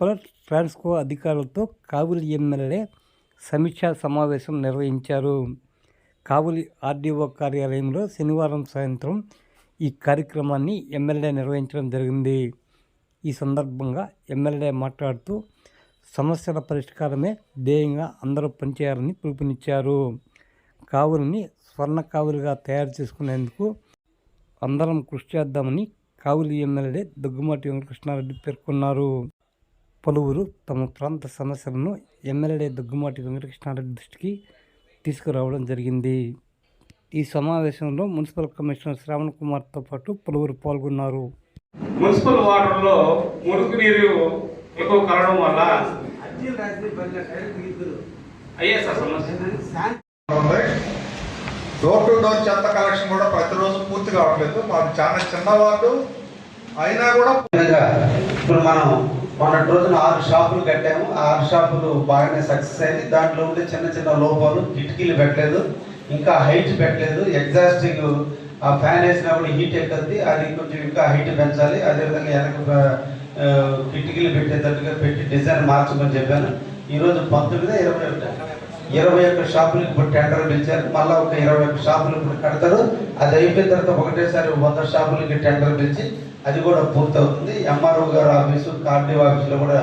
Municipal Transco అధికారులతో కావులి MLA సమీక్షా సమావేశం నిర్వహించారు. కావులి ఆర్డీఓ కార్యాలయంలో శనివారం సాయంత్రం ఈ కార్యక్రమాన్ని ఎమ్మెల్యే నిర్వహించడం జరిగింది. ఈ సందర్భంగా ఎమ్మెల్యే మాట్లాడుతూ సమస్యల పరిష్కారమే ధ్యేయంగా అందరూ పనిచేయాలని పిలుపునిచ్చారు. కావులని స్వర్ణ కావులుగా తయారు చేసుకునేందుకు అందరం కృషి చేద్దామని కావులి ఎమ్మెల్యే దగ్గుమాటి వెంకటకృష్ణారెడ్డి పేర్కొన్నారు. పలువురు తమ ప్రాంత సమస్యలను ఎమ్మెల్యే దగ్గుమాటి వెంకటకృష్ణారెడ్డి దృష్టికి తీసుకురావడం జరిగింది. ఈ సమావేశంలో మున్సిపల్ కమిషనర్ శ్రావణ్ కుమార్తో పాటు పలువురు పాల్గొన్నారు. మున్సిపల్ వాటర్లో మురుగు నీరు ఎక్కువ కలవడం వల్ల డోర్ టు డోర్ చెత్త కలెక్షన్ కూడా ప్రతిరోజు పూర్తి కావట్లేదు. మాది చాలా చిన్న వార్డు. అయినా కూడా ఇప్పుడు మనం మొన్నటి రోజున ఆరు షాపులు కట్టాము. ఆరు షాపులు బాగానే సక్సెస్ అయింది దాంట్లో ఉండే చిన్న చిన్న లోపాలు కిటికీలు పెట్టలేదు. ఇంకా హైట్ పెట్టలేదు. ఎగ్జాస్టింగ్ ఆ ఫ్యాన్ వేసినా కూడా హీట్ ఎక్కుద్ది? అది కొంచెం ఇంకా హైట్ పెంచాలి. అదేవిధంగా వెనక కిటికీలు పెట్టేటట్టుగా పెట్టి డిజైన్ మార్చమని చెప్పాను. ఈరోజు పంతొమ్మిది ఇరవై ఒకటి. ఇరవై ఒక్క షాపులు ఇప్పుడు టెండర్ పిలిచారు. మళ్ళీ ఒక ఇరవై ఒక్క షాపులు ఇప్పుడు కడతారు. అది అయిపోయిన తర్వాత ఒకటేసారి వంద షాపులకి టెండర్ పిలిచి అది కూడా పూర్తవుతుంది. ఎంఆర్ఓ గారు ఆఫీసు ఆర్డీఓ ఆఫీసులో కూడా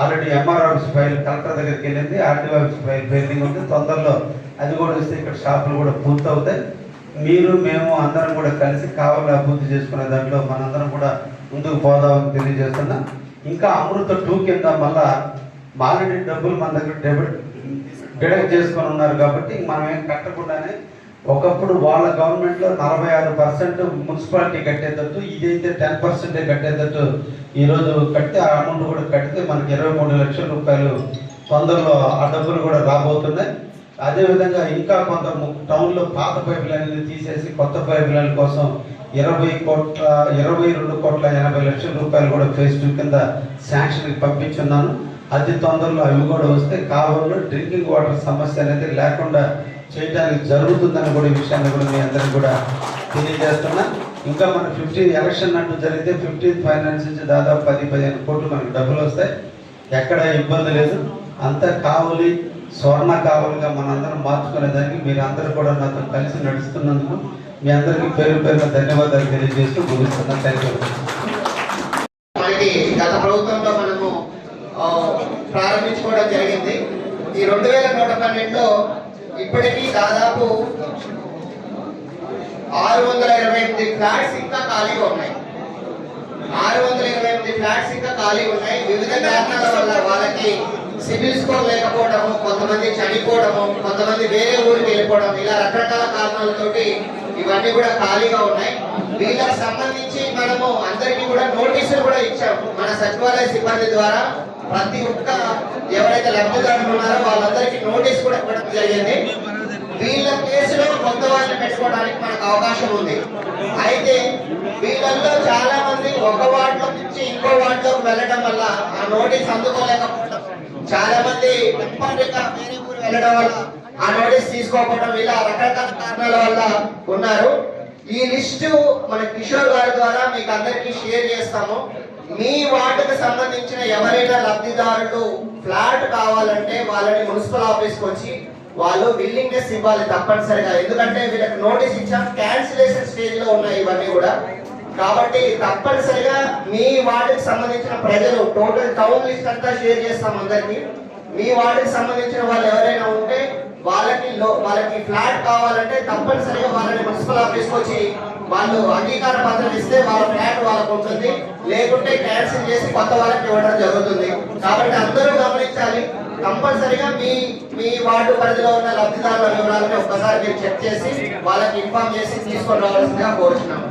already MR office file collector దగ్గరికి వెళ్ళింది. ఆర్డీఓ ఆఫీస్ ఫైల్ పెండింగ్ ఉంది. తొందరలో అది కూడా వస్తే ఇక్కడ షాపులు కూడా పూర్తవుతాయి. మీరు మేము అందరం కూడా కలిసి కావాలి అభివృద్ధి చేసుకునే దాంట్లో మనందరం కూడా ముందుకు పోదామని తెలియజేస్తున్నా. ఇంకా అమృత టూ కింద మళ్ళా మాలడి డబ్బులు మన దగ్గర డెబిట్ డిడక్ట్ చేసుకొని ఉన్నారు కాబట్టి మనం ఏం కట్టకుండానే ఒకప్పుడు వాళ్ళ గవర్నమెంట్లో నలభై ఆరు పర్సెంట్ మున్సిపాలిటీ కట్టేటట్టు ఇదైతే టెన్ పర్సెంటే కట్టేటట్టు ఈ రోజు కట్టి ఆ అమౌంట్ కూడా కడితే మనకి ఇరవై మూడు లక్షల రూపాయలు తొందరలో ఆ డబ్బులు కూడా రాబోతున్నాయి. అదేవిధంగా ఇంకా కొంత టౌన్లో పాత పైప్ లైన్లు తీసేసి కొత్త పైప్ లైన్ కోసం ఇరవై కోట్ల ఇరవై రెండు కోట్ల ఎనభై లక్షల రూపాయలు కూడా ఫేస్ టూ కింద శాంక్షన్కి పంపించున్నాను. అతి తొందరలో అవి కూడా వస్తే కావల్లో డ్రింకింగ్ వాటర్ సమస్య అనేది లేకుండా చేయడానికి జరుగుతుందని కూడా ఈ విషయాన్ని కూడా మీ అందరికీ కూడా తెలియజేస్తున్నా. ఇంకా మన ఫిఫ్టీన్ ఎలక్షన్ అంటూ జరిగితే ఫిఫ్టీన్ ఫైనాన్స్ నుంచి దాదాపు పది పదిహేను కోట్లు మనకి డబ్బులు వస్తాయి. ఎక్కడ ఇబ్బంది లేదు. అంతా కావలి స్వర్ణ కావాలిగా మనందరం మార్చుకునేదానికి మీరు అందరూ కూడా నాతో కలిసి నడుస్తున్నందుకు మీ అందరికీ పేరు పేరున ధన్యవాదాలు తెలియజేస్తూ ముగిస్తున్నా. థ్యాంక్ యూ మనకి గత ప్రభుత్వంలో మనము ఆ, ప్రారంభించుకోవడం జరిగింది ఈ రెండు వేల నూట పన్నెండులో ఇప్పటికీ దాదాపు ఆరు వందల ఇరవై ఎనిమిది ఫ్లాట్స్ ఇంకా ఖాళీగా ఉన్నాయి. ఆరు వందల ఇరవై ఎనిమిది ఫ్లాట్స్ ఇంకా ఖాళీగా ఉన్నాయి. వివిధ కారణాల వల్ల వాళ్ళకి సిబిల్ స్కోర్ లేకపోవడము కొంతమంది చనిపోవడము కొంతమంది వేరే ఊరికి వెళ్ళిపోవడం ఇలా రకరకాల కారణాలతోటి ఇవన్నీ కూడా ఖాళీగా ఉన్నాయి. వీళ్ళకి సంబంధించి మనము అందరికీ కూడా నోటీసులు కూడా ఇచ్చాము. మన సచివాలయ సిబ్బంది ద్వారా ప్రతి ఒక్క ఎవరైతే లబ్ధిదారులు ఉన్నారో వాళ్ళందరికీ నోటీస్ కూడా ఇవ్వడం జరిగింది. వీళ్ళ కేసులో కొత్త వాళ్ళని పెట్టుకోవడానికి మనకు అవకాశం ఉంది. అయితే వీళ్ళల్లో చాలా మంది ఒక వార్డులో నుంచి ఇంకో వార్డులోకి వెళ్ళడం వల్ల ఆ నోటీస్ అందుకోలేకపోవడం చాలా మంది టెంపరీగా వేరే ఊరు వెళ్ళడం వల్ల ఆ నోటీస్ తీసుకోకపోవడం ఇలా రకరకాల కారణాల వల్ల ఉన్నారు. ఈ లిస్టు మన కిషోర్ గారి ద్వారా మీకు అందరికీ షేర్ చేస్తాము. మీ వార్డుకు సంబంధించిన ఎవరైనా లబ్ధిదారులు ఫ్లాట్ కావాలంటే వాళ్ళని మున్సిపల్ ఆఫీస్కి వచ్చి వాళ్ళు విల్లింగ్నెస్ ఇవ్వాలి తప్పనిసరిగా. ఎందుకంటే వీళ్ళకి నోటీస్ ఇచ్చాం క్యాన్సిలేషన్ స్టేజ్లో ఉన్నాయి ఇవన్నీ కూడా. కాబట్టి తప్పనిసరిగా మీ వార్డుకి సంబంధించిన ప్రజలు టోటల్ టౌన్ లిస్ట్ అంతా షేర్ చేస్తాం అందరికి. మీ వార్డుకి సంబంధించిన వాళ్ళు ఎవరైనా ఉంటే వాళ్ళకి వాళ్ళకి ఫ్లాట్ కావాలంటే తప్పనిసరిగా వాళ్ళని మున్సిపల్ ఆఫీస్కి వచ్చి వాళ్ళు అంగీకార పత్రం ఇస్తే వాళ్ళ ఫ్లాట్ వాళ్ళకు ఉంటుంది. లేకుంటే క్యాన్సిల్ చేసి కొత్త వాళ్ళకి ఇవ్వడం జరుగుతుంది. కాబట్టి అందరూ గమనించాలి. కంపల్సరిగా మీ మీ వార్డు పరిధిలో ఉన్న లబ్ధిదారుల వివరాలను ఒక్కసారి మీరు చెక్ చేసి వాళ్ళకి ఇన్ఫార్మ్ చేసి తీసుకొని రావాల్సిందిగా కోరుతున్నాము